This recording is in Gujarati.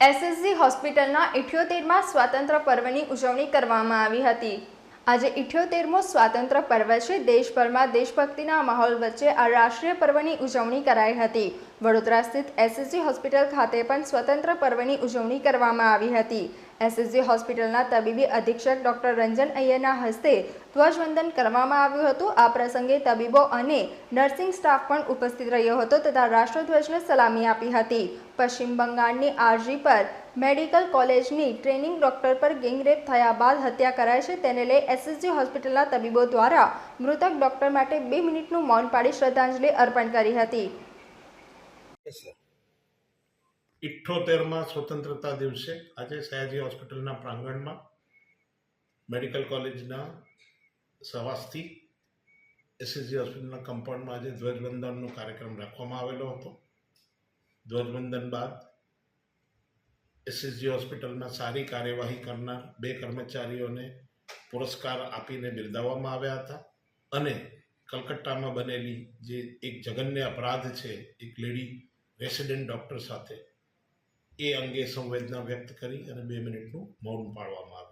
એસએસજી હોસ્પિટલના ઇઠ્યોતેરમાં સ્વાતંત્ર્ય પર્વની ઉજવણી કરવામાં આવી હતી. આજે ઇઠ્યોતેરમો સ્વાતંત્ર્ય પર્વ છે. દેશભરમાં દેશભક્તિના માહોલ વચ્ચે આ રાષ્ટ્રીય પર્વની ઉજવણી કરાઈ હતી. વડોદરા સ્થિત એસએસજી હોસ્પિટલ ખાતે પણ સ્વતંત્ર પર્વની ઉજવણી કરવામાં આવી હતી. એસએસજી હોસ્પિટલના તબીબી અધિક્ષક ડોક્ટર રંજન અય્યરના હસ્તે ધ્વજવંદન કરવામાં આવ્યું હતું. આ પ્રસંગે તબીબો અને નર્સિંગ સ્ટાફ પણ ઉપસ્થિત રહ્યો હતો તથા રાષ્ટ્રધ્વજને સલામી આપી હતી. પશ્ચિમ બંગાળની આરજી પર મેડિકલ કોલેજની ટ્રેનિંગ ડોક્ટર પર ગેંગરેપ થયા બાદ હત્યા કરાય છે. તેને લઈ એસએસજી હોસ્પિટલના તબીબો દ્વારા મૃતક ડોક્ટર માટે બે મિનિટનું મૌન પાડી શ્રદ્ધાંજલિ અર્પણ કરી હતી. ઇઠ્ઠોતેરમાં સ્વતંત્રતા દિવસે આજે સયાજી હોસ્પિટલના પ્રાંગણમાં મેડિકલ કોલેજના સવાસથી એસએસજી હોસ્પિટલના કમ્પાઉન્ડમાં આજે ધ્વજવંદનનો કાર્યક્રમ રાખવામાં આવેલો હતો. ધ્વજવંદન બાદ એસએસજી હોસ્પિટલમાં સારી કાર્યવાહી કરનાર બે કર્મચારીઓને પુરસ્કાર આપીને બિરદાવવામાં આવ્યા હતા અને કલકત્તામાં બનેલી જે એક જગન્ય અપરાધ છે, એક લેડી રેસિડેન્ટ ડૉક્ટર સાથે એ અંગે સંવેદના વ્યક્ત કરી અને બે મિનિટનું મૌન પાળવામાં આવ્યું.